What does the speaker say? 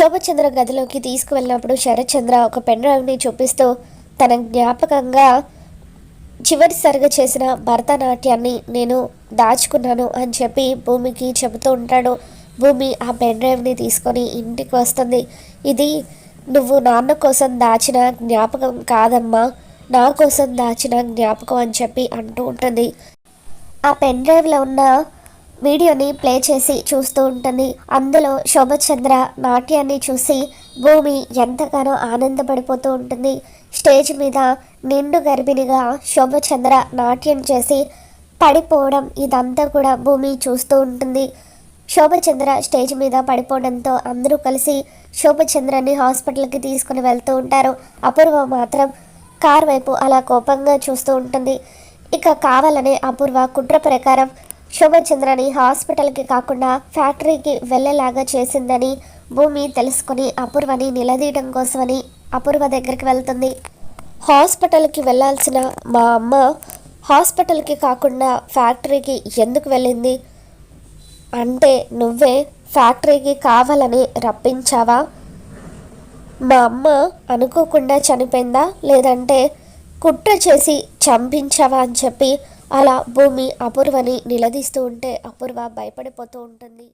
శోభచంద్ర గదిలోకి తీసుకువెళ్ళినప్పుడు శరత్చంద్ర ఒక పెన్ డ్రైవ్ని చూపిస్తూ తన జ్ఞాపకంగా చివరిసారిగా చేసిన భరతనాట్యాన్ని నేను దాచుకున్నాను అని చెప్పి భూమికి చెబుతూ ఉంటాడు. భూమి ఆ పెన్ డ్రైవ్ని తీసుకొని ఇంటికి వస్తుంది. ఇది నువ్వు నాన్న కోసం దాచిన జ్ఞాపకం కాదమ్మా. నా కోసం దాచిన జ్ఞాపకం అని చెప్పి అంటూ ఉంటుంది. ఆ పెన్ డ్రైవ్లో ఉన్న వీడియోని ప్లే చేసి చూస్తూ ఉంటుంది. అందులో శోభచంద్ర నాట్యాన్ని చూసి భూమి ఎంతగానో ఆనందపడిపోతూ ఉంటుంది. స్టేజ్ మీద నిండు గర్భిణిగా శోభచంద్ర నాట్యం చేసి పడిపోవడం ఇదంతా కూడా భూమి చూస్తూ ఉంటుంది. శోభచంద్ర స్టేజ్ మీద పడిపోవడంతో అందరూ కలిసి శోభచంద్రని హాస్పిటల్కి తీసుకుని వెళ్తూ ఉంటారు. అపూర్వ మాత్రం కార్ వైపు అలా కోపంగా చూస్తూ ఉంటుంది. ఇక కావాలనే అపూర్వ కుట్ర ప్రకారం శోభచంద్రని హాస్పిటల్కి కాకుండా ఫ్యాక్టరీకి వెళ్ళేలాగా చేసిందని భూమి తెలుసుకుని అపూర్వని నిలదీయడం కోసమని అపూర్వ దగ్గరికి వెళ్తుంది. హాస్పిటల్కి వెళ్ళాల్సిన మా అమ్మ హాస్పిటల్కి కాకుండా ఫ్యాక్టరీకి ఎందుకు వెళ్ళింది? అంటే నువ్వే ఫ్యాక్టరీకి కావాలని రప్పించావా? మా అమ్మ అనుకోకుండా చనిపోయిందా? లేదంటే కుట్ర చేసి చంపించావా అని చెప్పి అలా భూమి అపూర్వని నిలదీస్తూ ఉంటే అపూర్వ భయపడిపోతూ ఉంటుంది.